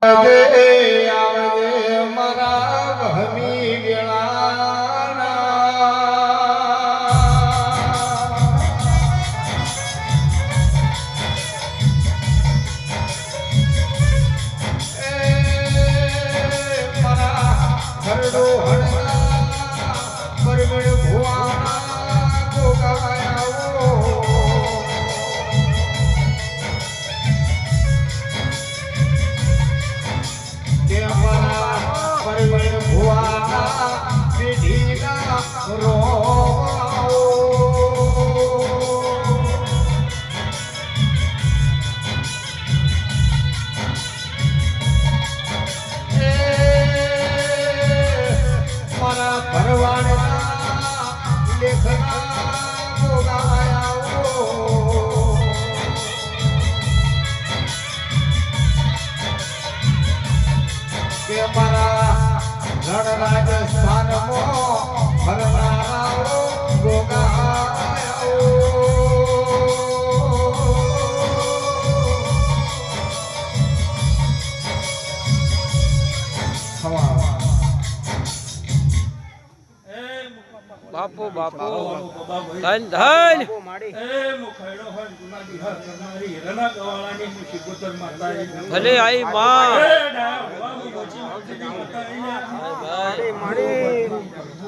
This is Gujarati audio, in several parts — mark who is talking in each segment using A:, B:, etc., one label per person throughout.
A: Yeah. ભુવાના પેઢીના રોવાઓ
B: બાપુ બાપુ. ધન ધન. ભલે આઈ માં.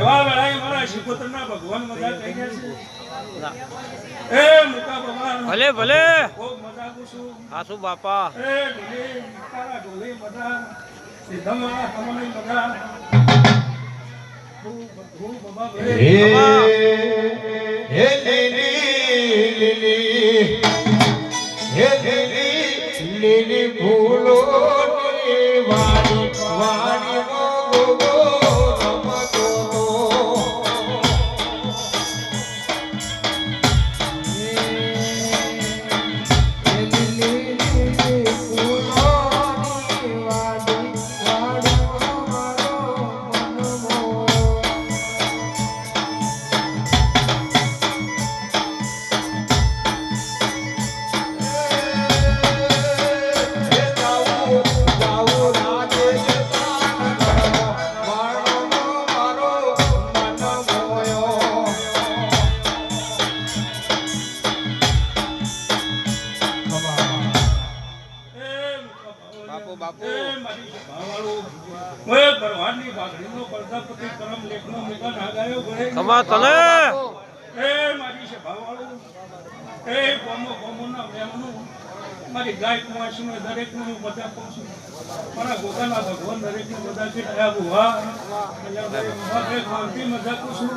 C: એવા વેળાએ મારા શિકોતરના ભગવાન મજા થઈ ગયા છે. એ મુકા બાબા
B: ભલે ભલે.
C: ખૂબ મજા કુશું
B: બાપા.
C: એ ઢોલે તારા ઢોલે મજા. સિદ્ધમાં તમને મજા. ખૂબ ખૂબ
A: હે હે
C: બાપુ ઓય ભરવાડની ભાગડીનો પ્રજાપતિ કરમ લેખનો મુકા નાગાયો
B: તને.
C: એ મારી સભાવાળો એ ગોમો ગોમોના મેમનું મારી ગાય કુંવાસીનો દરેકનું હું બધા કહું છું. મારા ગોગાના ભગવાન દરેકને બધા કે આયા બુવા ઊભા મજા કહું છું.